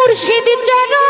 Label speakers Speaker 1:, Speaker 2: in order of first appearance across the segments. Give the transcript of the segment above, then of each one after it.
Speaker 1: মুর্শিদ চরণ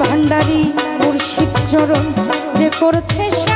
Speaker 1: ভাণ্ডারী মুর্শিদ চরণ যে করছে সে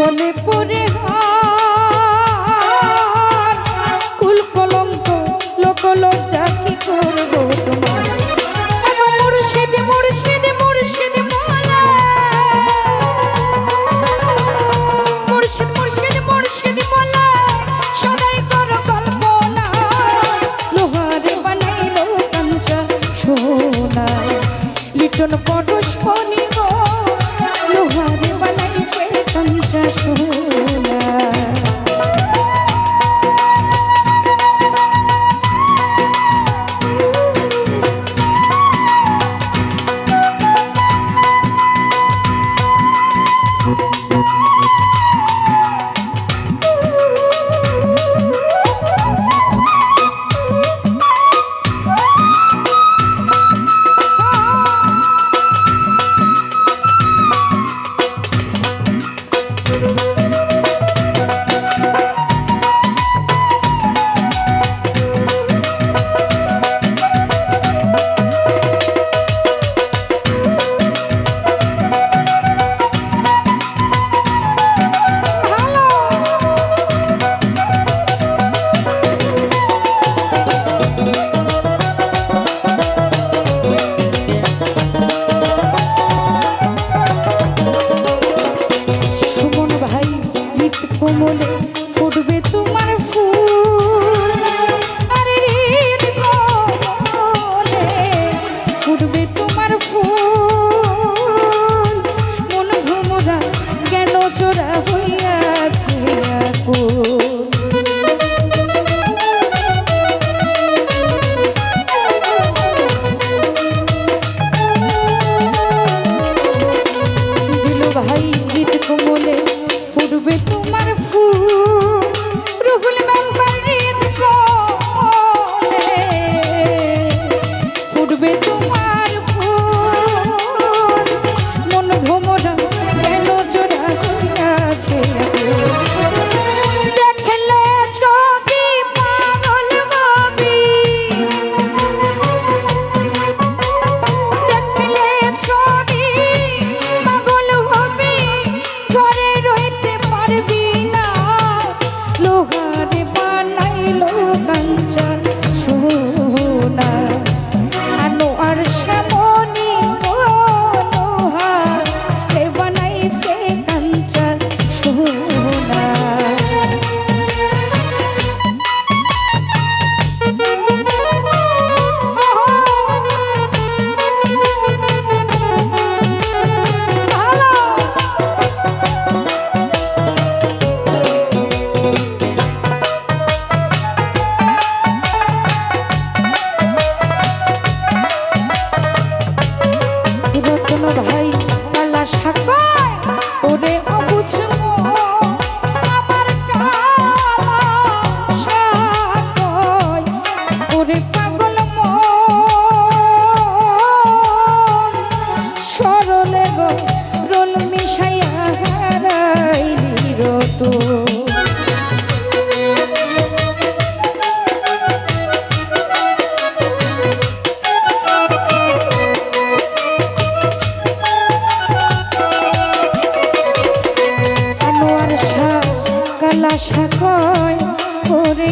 Speaker 1: জীবনে পরে হয়। আশা কয় ওরে